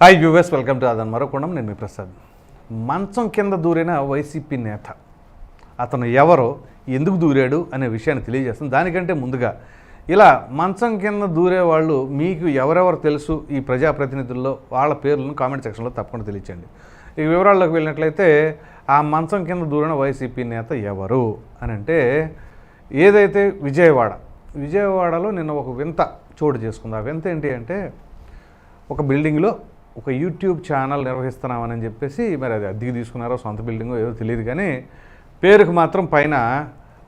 Hi US welcome to అదన్ మరొకొండం నేను మీ ప్రసాద్. మంచం కింద దూరిన వైసీపీ నేత అతను ఎవరో ఎందుకు దూరాడు అనే విషయాన్ని తెలియజేస్తుంది దానికంటే ముందుగా ఇలా మంచం కింద దూరే వాళ్ళు మీకు ఎవరెవరు తెలుసు ఈ ప్రజాప్రతినిధుల్లో వాళ్ళ పేర్లను కామెంట్ సెక్షన్లో తప్పకుండా తెలియచేయండి. ఈ వివరాల్లోకి వెళ్ళినట్లయితే ఆ మంచం కింద దూరిన వైసీపీ నేత ఎవరు అని అంటే ఏదైతే విజయవాడ విజయవాడలో నిన్న ఒక వింత చోటు చేసుకుంది. ఆ వింత ఏంటి అంటే ఒక బిల్డింగ్లో ఒక యూట్యూబ్ ఛానల్ నిర్వహిస్తున్నామని చెప్పేసి మరి అది అద్దెకి తీసుకున్నారో సొంత బిల్డింగో ఏదో తెలియదు కానీ పేరుకు మాత్రం పైన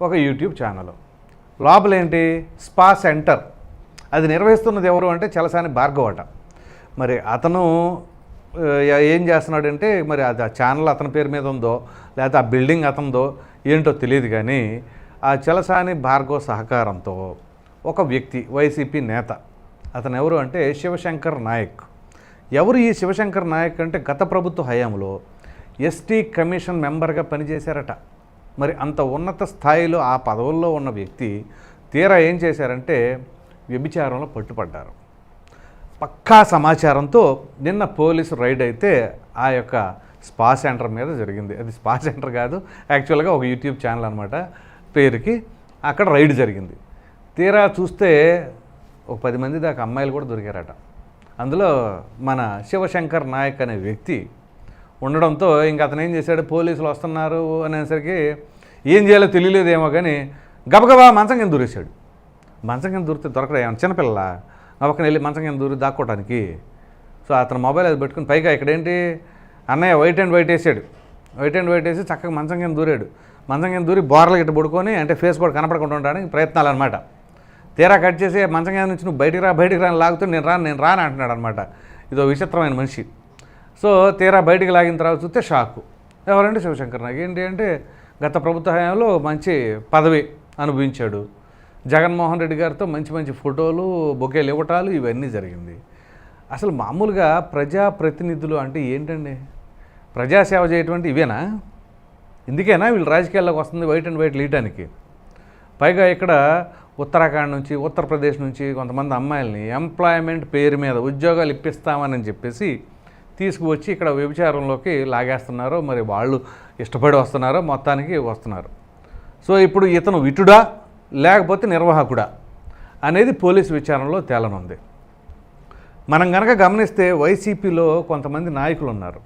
ఒక యూట్యూబ్ ఛానల్. లోపల ఏంటి స్పా సెంటర్. అది నిర్వహిస్తున్నది ఎవరు అంటే చలసాని భార్గవట. అట మరి అతను ఏం చేస్తున్నాడంటే మరి అది ఆ ఛానల్ అతని పేరు మీద ఉందో లేకపోతే ఆ బిల్డింగ్ అతనిదో ఏంటో తెలియదు కానీ ఆ చలసాని భార్గవ సహకారంతో ఒక వ్యక్తి వైసీపీ నేత. అతను ఎవరు అంటే శివశంకర్ నాయక్. ఎవరు ఈ శివశంకర్ నాయక్ అంటే గత ప్రభుత్వ హయాంలో ఎస్టీ కమిషన్ మెంబర్గా పనిచేశారట. మరి అంత ఉన్నత స్థాయిలో ఆ పదవుల్లో ఉన్న వ్యక్తి తీరా ఏం చేశారంటే వ్యభిచారంలో పట్టుపడ్డారు. పక్కా సమాచారంతో నిన్న పోలీసు రైడ్ అయితే ఆ యొక్క స్పా సెంటర్ మీద జరిగింది. అది స్పా సెంటర్ కాదు యాక్చువల్గా ఒక యూట్యూబ్ ఛానల్ అనమాట పేరుకి అక్కడ రైడ్ జరిగింది. తీరా చూస్తే ఒక పది మంది దాకా అమ్మాయిలు కూడా దొరికారట. అందులో మన శివశంకర్ నాయక్ అనే వ్యక్తి ఉండడంతో ఇంక అతను ఏం చేశాడు? పోలీసులు వస్తున్నారు అనేసరికి ఏం చేయాలో తెలియలేదేమో కానీ గబగబా మంచం కింద దూరేశాడు. మంచం కింద దూరితే దొరకడం ఏమన్నా చిన్నపిల్ల గబక్కన వెళ్ళి మంచం కింద దూరి దాక్కోవడానికి సో అతను మొబైల్ అది పెట్టుకుని పైగా ఇక్కడేంటి? అన్నయ్య వైట్ అండ్ వైట్ వేసాడు. వైట్ అండ్ వైట్ వేసి చక్కగా మంచం కింద దూరాడు. మంచం కింద దూరి బోర్లు గిట్ట పడుకొని అంటే ఫేస్ కూడా కనపడకుండా ఉండడానికి ప్రయత్నాలు అనమాట తీరా కట్ చేసి మంచం నుంచి నువ్వు బయటికి రా బయటికి రాని లాగుతూ నేను రాను నేను రాను అంటున్నాడు అనమాట ఇదో విచిత్రమైన మనిషి. సో తీరా బయటికి లాగిన తర్వాత చూస్తే షాకు. ఎవరంటే శివశంకర్ నాకు ఏంటి అంటే గత ప్రభుత్వ హయాంలో మంచి పదవి అనుభవించాడు. జగన్మోహన్ రెడ్డి గారితో మంచి మంచి ఫోటోలు బొకేలు ఇవ్వటాలు ఇవన్నీ జరిగింది. అసలు మామూలుగా ప్రజాప్రతినిధులు అంటే ఏంటండి? ప్రజాసేవ చేయటువంటి ఇవేనా? ఇందుకేనా వీళ్ళు రాజకీయాల్లోకి వస్తుంది వైట్ అండ్ వైట్ లీయటానికి పైగా ఇక్కడ ఉత్తరాఖండ్ నుంచి ఉత్తరప్రదేశ్ నుంచి కొంతమంది అమ్మాయిల్ని ఎంప్లాయ్మెంట్ పేరు మీద ఉద్యోగాలు ఇప్పిస్తామని చెప్పేసి తీసుకువచ్చి ఇక్కడ వ్యభిచారంలోకి లాగేస్తున్నారు. మరి వాళ్ళు ఇష్టపడి వస్తున్నారో మొత్తానికి వస్తున్నారు. సో ఇప్పుడు ఇతను విటుడా లేకపోతే నిర్వాహకుడా అనేది పోలీసు విచారణలో తేలనుంది. మనం కనుక గమనిస్తే వైసీపీలో కొంతమంది నాయకులు ఉన్నారు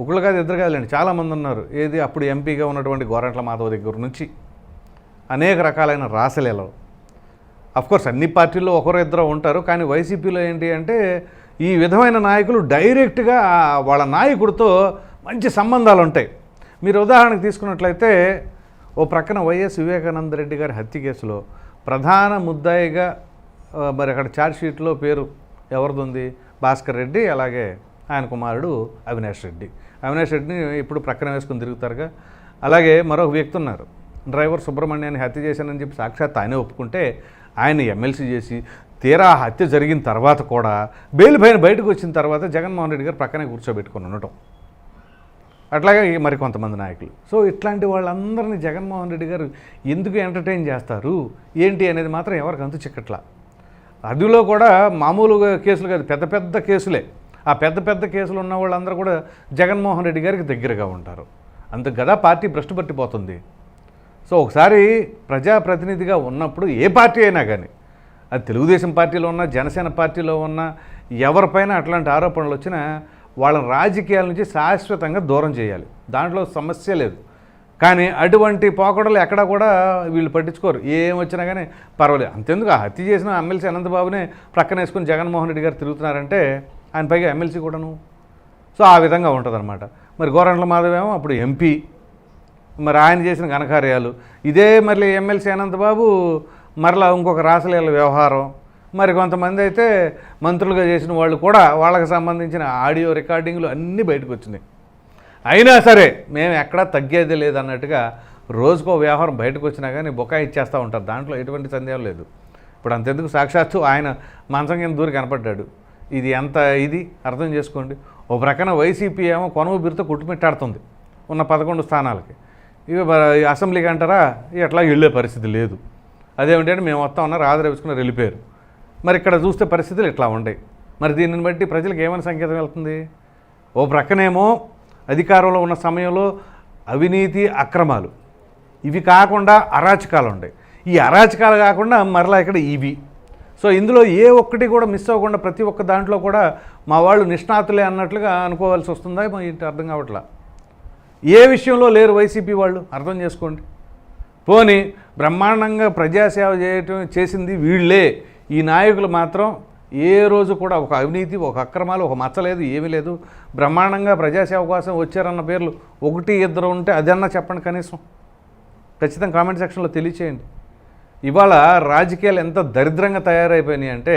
ఒకళ్ళు కాదు ఇద్దరు కాదులేండి చాలామంది ఉన్నారు. ఏది అప్పుడు ఎంపీగా ఉన్నటువంటి గోరంట్ల మాధవ దగ్గర నుంచి అనేక రకాలైన రాసలీలలు. కోర్స్ అన్ని పార్టీల్లో ఒకరు ఇద్దరు ఉంటారు కానీ వైసీపీలో ఏంటి అంటే ఈ విధమైన నాయకులు డైరెక్ట్గా వాళ్ళ నాయకుడితో మంచి సంబంధాలు ఉంటాయి. మీరు ఉదాహరణకు తీసుకున్నట్లయితే ఓ ప్రక్కన వైఎస్ వివేకానంద రెడ్డి గారి హత్య కేసులో ప్రధాన ముద్దాయిగా మరి అక్కడ ఛార్జ్షీట్లో పేరు ఎవరిదుంది? భాస్కర్ రెడ్డి అలాగే ఆయన కుమారుడు అవినాష్ రెడ్డి. అవినాష్ రెడ్డిని ఇప్పుడు ప్రక్కన వేసుకుని తిరుగుతారుగా. అలాగే మరొక వ్యక్తి ఉన్నారు. డ్రైవర్ సుబ్రహ్మణ్యాన్ని హత్య చేశానని చెప్పి సాక్షాత్ ఆయనే ఒప్పుకుంటే ఆయన ఎమ్మెల్సీ చేసి తీరా ఆ హత్య జరిగిన తర్వాత కూడా బెయిల్ పైన బయటకు వచ్చిన తర్వాత జగన్మోహన్ రెడ్డి గారు పక్కనే కూర్చోబెట్టుకొని ఉండటం. అట్లాగే మరి కొంతమంది నాయకులు. సో ఇట్లాంటి వాళ్ళందరినీ జగన్మోహన్ రెడ్డి గారు ఎందుకు ఎంటర్టైన్ చేస్తారు? ఏంటి అనేది మాత్రం ఎవరికి అంతు చిక్కట్లా. అదిలో కూడా మామూలుగా కేసులు కాదు పెద్ద పెద్ద కేసులే. ఆ పెద్ద పెద్ద కేసులు ఉన్న వాళ్ళందరూ కూడా జగన్మోహన్ రెడ్డి గారికి దగ్గరగా ఉంటారు. అంత గదా పార్టీ భ్రష్టు పట్టిపోతుంది. సో ఒకసారి ప్రజాప్రతినిధిగా ఉన్నప్పుడు ఏ పార్టీ అయినా కానీ అది తెలుగుదేశం పార్టీలో ఉన్నా జనసేన పార్టీలో ఉన్నా ఎవరిపైన అట్లాంటి ఆరోపణలు వచ్చినా వాళ్ళ రాజకీయాల నుంచి శాశ్వతంగా దూరం చేయాలి. దాంట్లో సమస్య లేదు. కానీ అటువంటి పోకడలు ఎక్కడా కూడా వీళ్ళు పట్టించుకోరు. ఏం వచ్చినా కానీ పర్వాలేదు. అంతెందుకు ఆ హత్య చేసిన ఎమ్మెల్సీ అనంతబాబునే ప్రక్కన వేసుకుని జగన్మోహన్ రెడ్డి గారు తిరుగుతున్నారంటే ఆయన పైగా ఎమ్మెల్సీ కూడాను. సో ఆ విధంగా ఉంటుందన్నమాట. మరి గోరంట్ల మాధవేమో అప్పుడు ఎంపీ. మరి ఆయన చేసిన ఘనకార్యాలు. ఇదే మళ్ళీ ఎమ్మెల్సీ అనంతబాబు మరలా ఇంకొక రాసలీల వ్యవహారం. మరి కొంతమంది అయితే మంత్రులుగా చేసిన వాళ్ళు కూడా వాళ్ళకి సంబంధించిన ఆడియో రికార్డింగ్లు అన్నీ బయటకు వచ్చినాయి. అయినా సరే మేము ఎక్కడా తగ్గేది లేదన్నట్టుగా రోజుకో వ్యవహారం బయటకు వచ్చినా కానీ బొకాయి ఇచ్చేస్తూ ఉంటారు. దాంట్లో ఎటువంటి సందేహం లేదు. ఇప్పుడు అంతెందుకు? సాక్షాత్తు ఆయన మంచం కింద దూరి కనపడ్డాడు. ఇది ఎంత ఇది? అర్థం చేసుకోండి. ఓ ప్రక్కన వైసీపీ ఏమో కొనవు బిరుతో కుట్టుమిట్టాడుతుంది ఉన్న పదకొండు స్థానాలకి. ఇక ఈ అసెంబ్లీకి అంటారా? ఎట్లా వెళ్ళే పరిస్థితి లేదు. అదేమిటంటే మేము వస్తాం ఉన్నారు ఆదరవేసుకుని వెళ్ళిపోయారు. మరి ఇక్కడ చూస్తే పరిస్థితులు ఇట్లా ఉంటాయి మరి దీనిని బట్టి ప్రజలకు ఏమైనా సంకేతం వెళ్తుంది? ఓ ప్రక్కనేమో అధికారంలో ఉన్న సమయంలో అవినీతి అక్రమాలు. ఇవి కాకుండా అరాచకాలు ఉంటాయి ఈ అరాచకాలు కాకుండా మరలా ఇక్కడ ఇవి. సో ఇందులో ఏ ఒక్కటి కూడా మిస్ అవ్వకుండా ప్రతి ఒక్క దాంట్లో కూడా మా వాళ్ళు నిష్ణాతులే అన్నట్లుగా అనుకోవాల్సి వస్తుందా? ఏంటి అర్థం కావట్లా? ఏ విషయంలో లేరు వైసీపీ వాళ్ళు? అర్థం చేసుకోండి. పోని బ్రహ్మాండంగా ప్రజాసేవ చేయటం చేసింది వీళ్ళే. ఈ నాయకులు మాత్రం ఏ రోజు కూడా ఒక అవినీతి ఒక అక్రమాలు ఒక మచ్చలేదు ఏమీ లేదు. బ్రహ్మాండంగా ప్రజాసేవ కోసం వచ్చారన్న పేర్లు ఒకటి ఇద్దరు ఉంటే అదన్నా చెప్పండి కనీసం. ఖచ్చితంగా కామెంట్ సెక్షన్లో తెలియచేయండి. ఇవాళ రాజకీయాలు ఎంత దరిద్రంగా తయారైపోయినాయి అంటే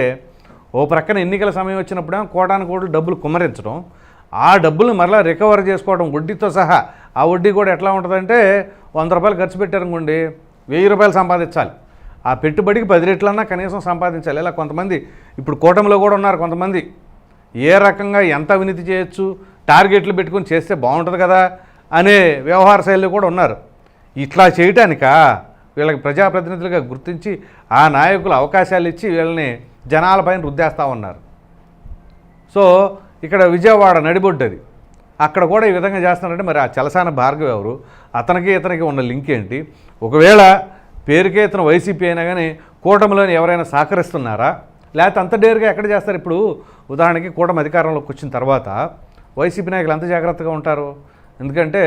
ఓ ప్రక్కన ఎన్నికల సమయం వచ్చినప్పుడే కోటాను కోట్లు డబ్బులు కుమ్మరించడం ఆ డబ్బులు మరలా రికవర్ చేసుకోవడం వడ్డీతో సహా ఆ వడ్డీ కూడా ఎట్లా ఉంటుందంటే వంద రూపాయలు ఖర్చు పెట్టారనుకోండి వెయ్యి రూపాయలు సంపాదించాలి. ఆ పెట్టుబడికి పది రెట్లన్నా కనీసం సంపాదించాలి. ఇలా కొంతమంది ఇప్పుడు కూటమిలో కూడా ఉన్నారు కొంతమంది. ఏ రకంగా ఎంత అవినీతి చేయొచ్చు టార్గెట్లు పెట్టుకొని చేస్తే బాగుంటుంది కదా అనే వ్యవహార శైలి కూడా ఉన్నారు. ఇట్లా చేయటానికా? వీళ్ళకి ప్రజాప్రతినిధులుగా గుర్తించి ఆ నాయకులు అవకాశాలు ఇచ్చి వీళ్ళని జనాలపైన రుద్దేస్తూ ఉన్నారు. సో ఇక్కడ విజయవాడ నడిబొడ్డది. అక్కడ కూడా ఈ విధంగా చేస్తున్నారంటే మరి ఆ చలసాన భార్గవ్ ఎవరు? అతనికి ఇతనికి ఉన్న లింక్ ఏంటి? ఒకవేళ పేరుకే ఇతను వైసీపీ అయినా కానీ కూటమిలోని ఎవరైనా సహకరిస్తున్నారా? లేకపోతే అంత డేరుగా ఎక్కడ చేస్తారు? ఇప్పుడు ఉదాహరణకి కూటమి అధికారంలోకి వచ్చిన తర్వాత వైసీపీ నాయకులు ఎంత జాగ్రత్తగా ఉంటారు? ఎందుకంటే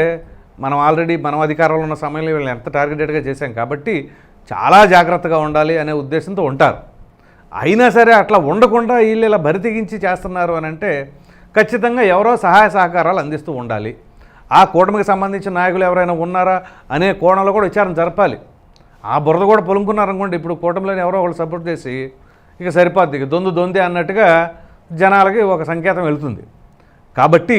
మనం ఆల్రెడీ మనం అధికారంలో ఉన్న సమయంలో వీళ్ళని ఎంత టార్గెటెడ్గా చేశాం కాబట్టి చాలా జాగ్రత్తగా ఉండాలి అనే ఉద్దేశంతో ఉంటారు. అయినా సరే అట్లా ఉండకుండా వీళ్ళు ఇలా బరితెగించి చేస్తున్నారు అని అంటే ఖచ్చితంగా ఎవరో సహాయ సహకారాలు అందిస్తూ ఉండాలి. ఆ కూటమికి సంబంధించిన నాయకులు ఎవరైనా ఉన్నారా అనే కోణంలో కూడా విచారణ జరపాలి. ఆ బురద కూడా పొలుముకున్నారనుకోండి ఇప్పుడు కూటమిలోని ఎవరో ఒకళ్ళు సపోర్ట్ చేసి ఇక సరిపోద్ది ఇక దొందు దొందే అన్నట్టుగా జనాలకి ఒక సంకేతం వెళ్తుంది. కాబట్టి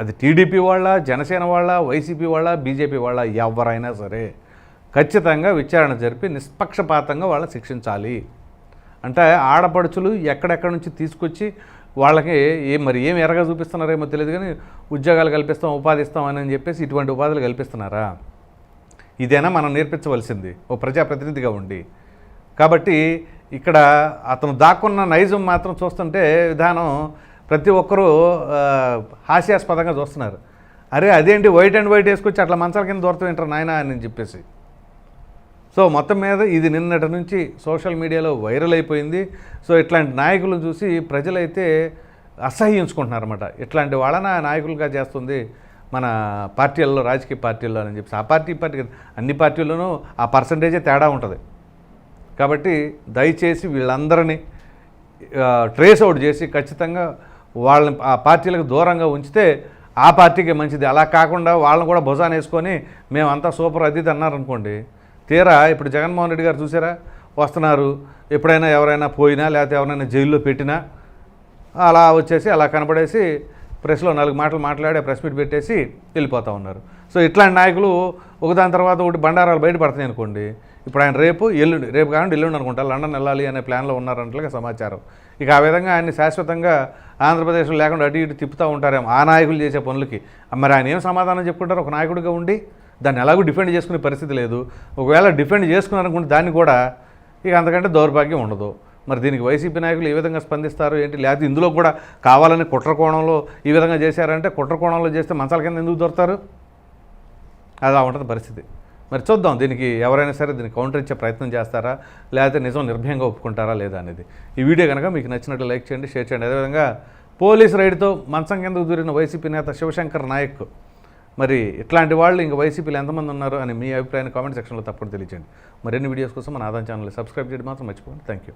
అది టీడీపీ వాళ్ళ జనసేన వాళ్ళ వైసీపీ వాళ్ళ బీజేపీ వాళ్ళ ఎవరైనా సరే ఖచ్చితంగా విచారణ జరిపి నిష్పక్షపాతంగా వాళ్ళని శిక్షించాలి. అంటే ఆడపడుచులు ఎక్కడెక్కడి నుంచి తీసుకొచ్చి వాళ్ళకి ఏ మరి ఏం ఎరగా చూపిస్తున్నారేమో తెలియదు కానీ ఉద్యోగాలు కల్పిస్తాం ఉపాధి ఇస్తాం అని చెప్పేసి ఇటువంటి ఉపాధులు కల్పిస్తున్నారా? ఇదేనా మనం నేర్పించవలసింది? ఓ ప్రజాప్రతినిధిగా ఉండి. కాబట్టి ఇక్కడ అతను దాక్కున్న నైజం మాత్రం చూస్తుంటే విధానం ప్రతి ఒక్కరూ హాస్యాస్పదంగా చూస్తున్నారు. అరే అదేంటి వైట్ అండ్ వైట్ వేసుకొచ్చి అట్లా మంచాల కింద దూరతం ఏంటారు నాయన అని చెప్పేసి. సో మొత్తం మీద ఇది నిన్నటి నుంచి సోషల్ మీడియాలో వైరల్ అయిపోయింది. సో ఇట్లాంటి నాయకులను చూసి ప్రజలైతే అసహ్యించుకుంటున్నారన్నమాట. ఇట్లాంటి వాళ్ళన నాయకులుగా చేస్తుంది మన పార్టీల్లో రాజకీయ పార్టీల్లో అని చెప్పి ఆ పార్టీ పార్టీ అన్ని పార్టీల్లోనూ ఆ పర్సంటేజే తేడా ఉంటుంది. కాబట్టి దయచేసి వీళ్ళందరినీ ట్రేస్ అవుట్ చేసి ఖచ్చితంగా వాళ్ళని ఆ పార్టీలకు దూరంగా ఉంచితే ఆ పార్టీకి మంచిది. అలా కాకుండా వాళ్ళని కూడా భుజాన వేసుకొని మేమంతా సూపర్ అది ఇది అన్నారనుకోండి తీరా ఇప్పుడు జగన్మోహన్ రెడ్డి గారు చూసారా? వస్తున్నారు. ఎప్పుడైనా ఎవరైనా పోయినా లేకపోతే ఎవరైనా జైల్లో పెట్టినా అలా వచ్చేసి అలా కనపడేసి ప్రెస్లో నాలుగు మాటలు మాట్లాడే ప్రెస్ మీట్ పెట్టేసి వెళ్ళిపోతూ ఉన్నారు. సో ఇట్లాంటి నాయకులు ఒకదాని తర్వాత ఒకటి బండారాలు బయటపడుతున్నాయి అనుకోండి. ఇప్పుడు ఆయన రేపు ఎల్లుండి రేపు కాకుండా ఎల్లుండి అనుకుంటా లండన్ వెళ్ళాలి అనే ప్లాన్లో ఉన్నారన్నట్లుగా సమాచారం. ఇక ఆ విధంగా ఆయన్ని శాశ్వతంగా ఆంధ్రప్రదేశ్లో లేకుండా అటు ఇటు తిప్పుతూ ఉంటారేమో ఆ నాయకులు చేసే పనులకి. మరి ఆయన ఏం సమాధానం చెప్పుకుంటారు? ఒక నాయకుడిగా ఉండి దాన్ని ఎలాగో డిఫెండ్ చేసుకునే పరిస్థితి లేదు. ఒకవేళ డిఫెండ్ చేసుకున్నారనుకుంటే దాన్ని కూడా ఇక అంతకంటే దౌర్భాగ్యం ఉండదు. మరి దీనికి వైసీపీ నాయకులు ఏ విధంగా స్పందిస్తారు? ఏంటి? లేకపోతే ఇందులో కూడా కావాలని కుట్ర కోణంలో ఈ విధంగా చేశారంటే కుట్ర కోణంలో చేస్తే మంచాల కింద ఎందుకు దొరుకుతారు? అలా ఉంటుంది పరిస్థితి. మరి చూద్దాం దీనికి ఎవరైనా సరే దీన్ని కౌంటర్ ఇచ్చే ప్రయత్నం చేస్తారా? లేకపోతే నిజం నిర్భయంగా ఒప్పుకుంటారా లేదా అనేది. ఈ వీడియో కనుక మీకు నచ్చినట్లు లైక్ చేయండి షేర్ చేయండి. అదేవిధంగా పోలీస్ రైడ్తో మంచం కిందకు దూరిన వైసీపీ నేత శివశంకర్ నాయక్ మరి ఇట్లాంటి వాళ్ళు ఇంకా వైసీపీలు ఎంతమంది ఉన్నారు అని మీ అభిప్రాయాన్ని కామెంట్ సెక్షన్లో తప్పకుండా తెలియచేయండి. మరిన్ని వీడియోస్ కోసం మన ఆదాయం ఛానల్ సబ్స్క్రైబ్ చేయడం మాత్రం మర్చిపోండి థ్యాంక్ యూ